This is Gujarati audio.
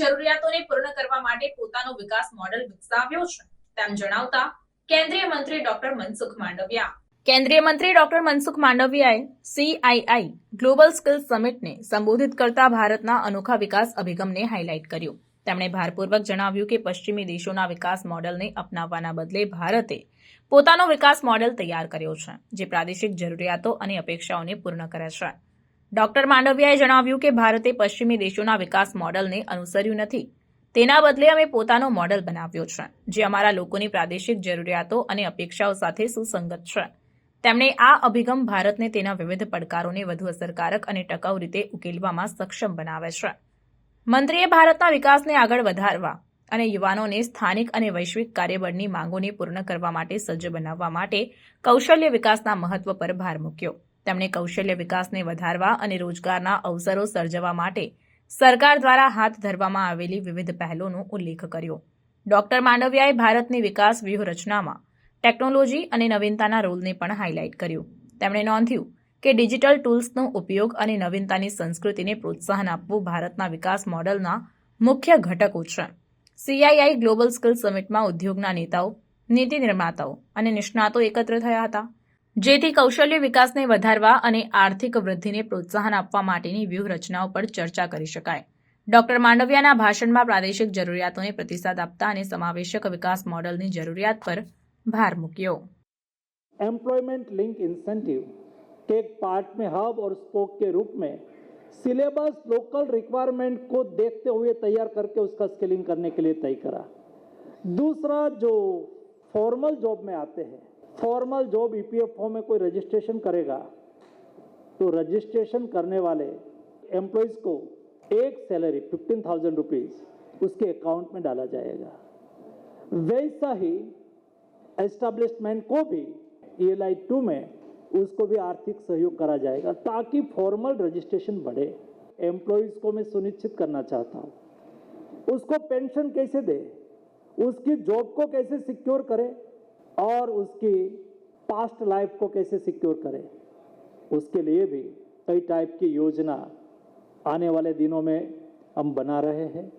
જરૂરિયાતોને પૂર્ણ કરવા માટે પોતાનો વિકાસ મોડેલ વિકસાવ્યો છે. તેમ જણાવતા કેન્દ્રીય મંત્રી ડોક્ટર મનસુખ માંડવિયા. કેન્દ્રીય મંત્રી ડોક્ટર મનસુખ માંડવિયાએ સીઆઈઆઈ ગ્લોબલ સ્કિલ સમિટને સંબોધિત કરતા ભારતના અનોખા વિકાસ અભિગમને હાઇલાઇટ કર્યો. તેમણે ભારપૂર્વક જણાવ્યું કે પશ્ચિમી દેશોના વિકાસ મોડેલને અપનાવવાના બદલે ભારતે પોતાનો વિકાસ મોડેલ તૈયાર કર્યો છે, જે પ્રાદેશિક જરૂરિયાતો અને અપેક્ષાઓને પૂર્ણ કરે છે. ડોક્ટર માંડવિયાએ જણાવ્યું કે ભારતે પશ્ચિમી દેશોના વિકાસ મોડલને અનુસર્યું નથી. તેના બદલે અમે પોતાનો મોડલ બનાવ્યો છે, જે અમારા લોકોની પ્રાદેશિક જરૂરિયાતો અને અપેક્ષાઓ સાથે સુસંગત છે. તેમણે આ અભિગમ ભારતને તેના વિવિધ પડકારોને વધુ અસરકારક અને ટકાઉ રીતે ઉકેલવામાં સક્ષમ બનાવે છે. મંત્રીએ ભારતના વિકાસને આગળ વધારવા અને યુવાનોને સ્થાનિક અને વૈશ્વિક કાર્યબળની માંગોને પૂર્ણ કરવા માટે સજ્જ બનાવવા માટે કૌશલ્ય વિકાસના મહત્વ પર ભાર મૂક્યો. તેમણે કૌશલ્ય વિકાસને વધારવા અને રોજગારના અવસરો સર્જવા માટે સરકાર દ્વારા હાથ ધરવામાં આવેલી વિવિધ પહેલોનો ઉલ્લેખ કર્યો. ડોક્ટર માંડવિયાએ ભારતની વિકાસ વ્યૂહરચનામાં ટેકનોલોજી અને નવીનતાના રોલને પણ હાઇલાઇટ કર્યું. તેમણે નોંધ્યું કે ડિજિટલ ટૂલ્સનો ઉપયોગ અને નવીનતાની સંસ્કૃતિને પ્રોત્સાહન આપવું ભારતના વિકાસ મોડલના મુખ્ય ઘટકો છે. સીઆઈઆઈ ગ્લોબલ સ્કિલ સમિટમાં ઉદ્યોગના નેતાઓ, નીતિ નિર્માતાઓ અને નિષ્ણાતો એકત્ર થયા હતા. જેથી કૌશલ્ય વિકાસને વધારવા અને આર્થિક વૃદ્ધિને પ્રોત્સાહન આપવા માટેની વ્યૂહરચનાઓ પર ચર્ચા કરી શકાય ડોક્ટર માંડવિયાના ભાષણમાં પ્રાદેશિક જરૂરિયાતોને પ્રતિસાદ આપતા અને સમાવેશક વિકાસ મોડેલની જરૂરિયાત પર ભાર મૂક્યો एम्प्लॉयमेंट लिंक इंसेंटिव के एक पार्ट में हब और स्पोक के रूप में सिलेबस लोकल रिक्वायरमेंट को देखते हुए तैयार करके उसका स्किलिंग करने के लिए तय करा दूसरा जो फॉर्मल जॉब में आते हैं फॉर्मल जॉब ईपीएफओ में कोई रजिस्ट्रेशन करेगा तो रजिस्ट्रेशन करने वाले एम्प्लॉयज़ को एक सैलरी फिफ्टीन थाउज़ेंड रुपीज़ उसके अकाउंट में डाला जाएगा। वैसा ही एस्टेब्लिशमेंट को भी ई एल टू में उसको भी आर्थिक सहयोग करा जाएगा, ताकि फॉर्मल रजिस्ट्रेशन बढ़े। एम्प्लॉयज़ को मैं सुनिश्चित करना चाहता हूँ, उसको पेंशन कैसे दे? उसकी जॉब को कैसे सिक्योर करे? और उसकी पास्ट लाइफ को कैसे सिक्योर करे उसके लिए भी कई टाइप की योजना आने वाले दिनों में हम बना रहे हैं